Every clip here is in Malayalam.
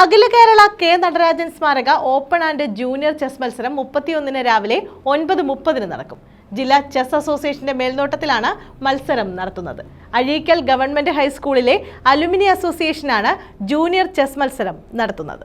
അഖില കേരള കെ നടരാജൻ സ്മാരക ഓപ്പൺ ആൻഡ് ജൂനിയർ ചെസ് മത്സരം മുപ്പത്തിയൊന്നിന് രാവിലെ ഒൻപത് മുപ്പതിന് നടക്കും. ജില്ലാ ചെസ് അസോസിയേഷന്റെ മേൽനോട്ടത്തിലാണ് മത്സരം നടത്തുന്നത്. അഴീക്കൽ ഗവൺമെന്റ് ഹൈസ്കൂളിലെ അലുമിനി അസോസിയേഷനാണ് ജൂനിയർ ചെസ് മത്സരം നടത്തുന്നത്.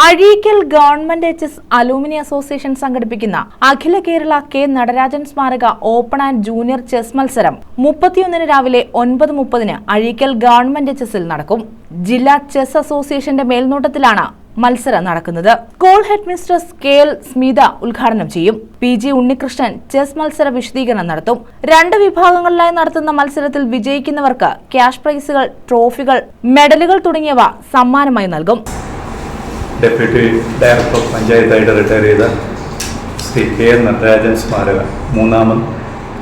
Azheekal government H S alumni association സംഘടിപ്പിക്കുന്ന അഖില കേരള കെ നടരാജൻ സ്മാരക ഓപ്പൺ ആൻഡ് ജൂനിയർ ചെസ് മത്സരം മുപ്പത്തിയൊന്നിന് രാവിലെ ഒൻപത് മുപ്പതിന് അഴീക്കൽ ഗവൺമെന്റ് എച്ച് എസിൽ നടക്കും. ജില്ലാ ചെസ് അസോസിയേഷന്റെ മേൽനോട്ടത്തിലാണ് മത്സരം നടക്കുന്നത്. School head mistress K L Smitha ഉദ്ഘാടനം ചെയ്യും. പി ജി ഉണ്ണികൃഷ്ണൻ ചെസ് മത്സര വിശദീകരണം നടത്തും. രണ്ട് വിഭാഗങ്ങളിലായി നടത്തുന്ന മത്സരത്തിൽ വിജയിക്കുന്നവർക്ക് ക്യാഷ് പ്രൈസുകൾ ട്രോഫികൾ മെഡലുകൾ തുടങ്ങിയവ സമ്മാനമായി നൽകും. ഡെപ്യൂട്ടി ഡയറക്ടർ ഓഫ് പഞ്ചായത്തായിട്ട് റിട്ടയർ ചെയ്ത ശ്രീ കെ എൻ നടരാജൻ സ്മാരക മൂന്നാമത്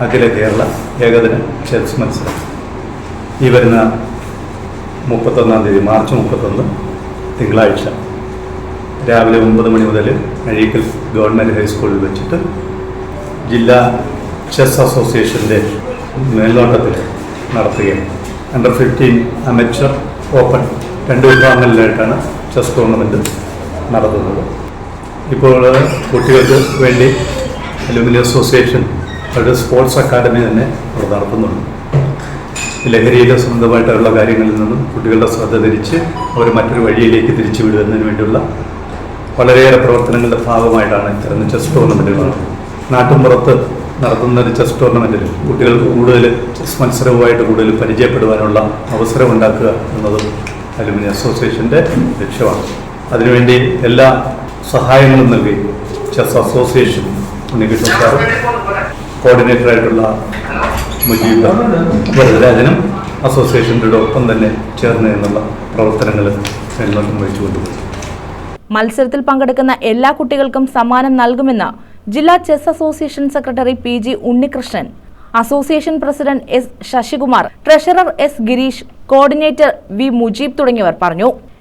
അഖില കേരള ഏകദിന ചെസ് മത്സരം. ഈ വരുന്ന മുപ്പത്തൊന്നാം തീയതി മാർച്ച് മുപ്പത്തൊന്ന് തിങ്കളാഴ്ച രാവിലെ ഒമ്പത് മണി മുതൽ അഴീക്കൽ ഗവൺമെന്റ് ഹൈസ്കൂളിൽ വെച്ചിട്ട് ജില്ലാ ചെസ് അസോസിയേഷന്റെ മേൽനോട്ടത്തിൽ നടത്തുകയാണ്. അണ്ടർ ഫിഫ്റ്റീൻ അമച്വർ ഓപ്പൺ രണ്ട് വിഭാഗങ്ങളിലായിട്ടാണ് ചെസ് ടൂർണമെന്റ് നടത്തുന്നത്. ഇപ്പോൾ കുട്ടികൾക്ക് വേണ്ടി അലുമിനി അസോസിയേഷൻ അവരുടെ സ്പോർട്സ് അക്കാദമി തന്നെ അവർ നടത്തുന്നുണ്ട്. ലഹരിയിലെ സ്വന്തമായിട്ടുള്ള കാര്യങ്ങളിൽ നിന്നും കുട്ടികളുടെ ശ്രദ്ധ തിരിച്ച് അവർ മറ്റൊരു വഴിയിലേക്ക് തിരിച്ചു വിടുന്നതിന് വേണ്ടിയുള്ള വളരെയേറെ പ്രവർത്തനങ്ങളുടെ ഭാഗമായിട്ടാണ് ഇത്തരം ചെസ് ടൂർണമെന്റുകൾ നാട്ടിൻപുറത്ത് നടത്തുന്ന ഒരു ചെസ് ടൂർണമെന്റിൽ കുട്ടികൾക്ക് കൂടുതൽ ചെസ് മത്സരവുമായിട്ട് കൂടുതൽ പരിചയപ്പെടുവാനുള്ള അവസരമുണ്ടാക്കുക എന്നതും അലുമിനി അസോസിയേഷന്റെ ലക്ഷ്യമാണ്. അതിനുവേണ്ടി എല്ലാ സഹായങ്ങളും നൽകി ചെസ് അസോസിയേഷൻ ഉണ്ണികൃഷ്ണ സാർ. കോർഡിനേറ്ററായിട്ടുള്ള മുജീബ് വരദരാജനും അസോസിയേഷന്റെ ഒപ്പം തന്നെ ചേർന്ന് എന്നുള്ള പ്രവർത്തനങ്ങൾ മുന്നോട്ട് വഹിച്ചു കൊണ്ടുപോയി മത്സരത്തിൽ പങ്കെടുക്കുന്ന എല്ലാ കുട്ടികൾക്കും സമ്മാനം നൽകുമെന്ന് ജില്ലാ chess association secretary P G Unnikrishnan association president S Sasikumar treasurer S Girish coordinator V Mujeeb തുടങ്ങിയവർ പറഞ്ഞു.